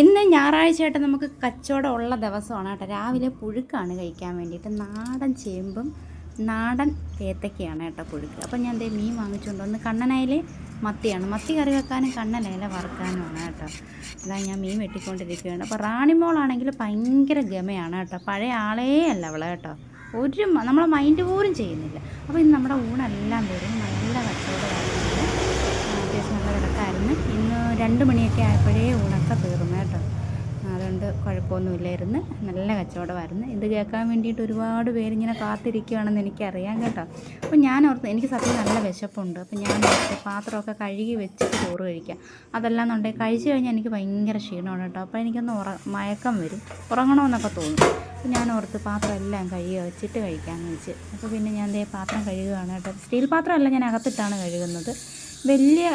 ഇന്ന് ഞായറാഴ്ചയായിട്ട് നമുക്ക് കച്ചവടം ഉള്ള ദിവസമാണ് കേട്ടോ. രാവിലെ പുഴുക്കാണ് കഴിക്കാൻ വേണ്ടിയിട്ട്. നാടൻ ചേമ്പും നാടൻ ഏത്തക്കയാണ് കേട്ടോ പുഴുക്ക്. അപ്പം ഞാൻ ദേ മീൻ വാങ്ങിച്ചുകൊണ്ട് വന്ന് കണ്ണനയിലെ മത്തിയാണ്. മത്തി കറി വെക്കാനും കണ്ണനയില വറുക്കാനുമാണ് കേട്ടോ. അതാ ഞാൻ മീൻ വെട്ടിക്കൊണ്ടിരിക്കുകയാണ്. അപ്പോൾ റാണിമോളാണെങ്കിൽ ഭയങ്കര ഗമയാണ് കേട്ടോ. പഴയ ആളേ അല്ല അവളെ കേട്ടോ. ഒരു നമ്മളെ മൈൻഡ് പോലും ചെയ്യുന്നില്ല. അപ്പോൾ ഇന്ന് നമ്മുടെ ഊണെല്ലാം വരും നല്ല കച്ചവടമായിരുന്നു ആ, അത്യാവശ്യം നല്ല കിടക്കായിരുന്നു ഇന്ന് രണ്ട് മണിയൊക്കെ ആയപ്പോഴേ ഊണൊക്കെ തീർന്നു കേട്ടോ. അതുകൊണ്ട് കുഴപ്പമൊന്നുമില്ലായിരുന്നു. നല്ല കച്ചവടമായിരുന്നു. ഇത് കേൾക്കാൻ വേണ്ടിയിട്ട് ഒരുപാട് പേരിങ്ങനെ കാത്തിരിക്കുകയാണെന്ന് എനിക്കറിയാം കേട്ടോ. അപ്പോൾ ഞാൻ ഓർത്ത് എനിക്ക് സത്യം നല്ല വിശപ്പുണ്ട്. അപ്പോൾ ഞാൻ ഓർത്ത് പാത്രമൊക്കെ കഴുകി വെച്ചിട്ട് ചോറ് കഴിക്കാം. അതെല്ലാം എന്നുണ്ടെങ്കിൽ കഴിച്ചു കഴിഞ്ഞാൽ എനിക്ക് ഭയങ്കര ക്ഷീണമാണ് കേട്ടോ. അപ്പോൾ എനിക്കൊന്ന് ഉറ മയക്കം വരും. ഉറങ്ങണമെന്നൊക്കെ തോന്നും. അപ്പോൾ ഞാൻ ഓർത്ത് പാത്രം എല്ലാം കഴുകി വെച്ചിട്ട് കഴിക്കാമെന്ന് വെച്ച്. അപ്പോൾ പിന്നെ ഞാൻ ദേ പാത്രം കഴുകുകയാണ് കേട്ടോ. സ്റ്റീൽ പാത്രമല്ല ഞാൻ അകത്തിട്ടാണ് കഴുകുന്നത്. വലിയ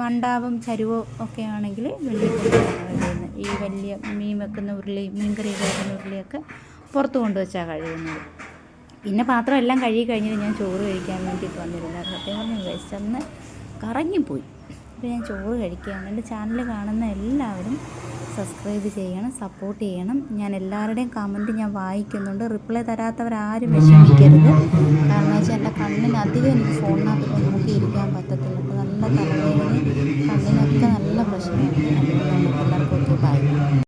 വണ്ടാവും ചരുവോ ഒക്കെ ആണെങ്കിൽ വലിയ ഈ വലിയ മീൻ വെക്കുന്ന ഉരുളി മീൻ കറി വെക്കുന്ന ഉരുളിയൊക്കെ പുറത്ത് കൊണ്ടുവച്ചാണ് കഴിയുന്നത്. പിന്നെ പാത്രം എല്ലാം കഴുകി കഴിഞ്ഞിട്ട് ഞാൻ ചോറ് കഴിക്കാൻ വേണ്ടിയിട്ട് വന്നിരുന്നത്. സത്യം പറഞ്ഞാൽ വിശന്ന് കറങ്ങിപ്പോയി. അപ്പോൾ ഞാൻ ചോറ് കഴിക്കുകയാണ്. എന്റെ ചാനൽ കാണുന്ന എല്ലാവരും സബ്സ്ക്രൈബ് ചെയ്യണം സപ്പോർട്ട് ചെയ്യണം. ഞാൻ എല്ലാവരുടെയും കമന്റ് ഞാൻ വായിക്കുന്നുണ്ട്. റിപ്ലൈ തരാത്തവരാരും വിഷമിക്കരുത്. കാരണം വെച്ചാൽ എന്റെ കണ്ണിന് അധികം എനിക്ക് ഫോണിനകത്ത് നോക്കിയിരിക്കാൻ പറ്റത്തില്ല. കണ്ണിനൊക്കെ നല്ല പ്രശ്നമാണ് അതുകൊണ്ടാണ് എല്ലാവർക്കും ബൈ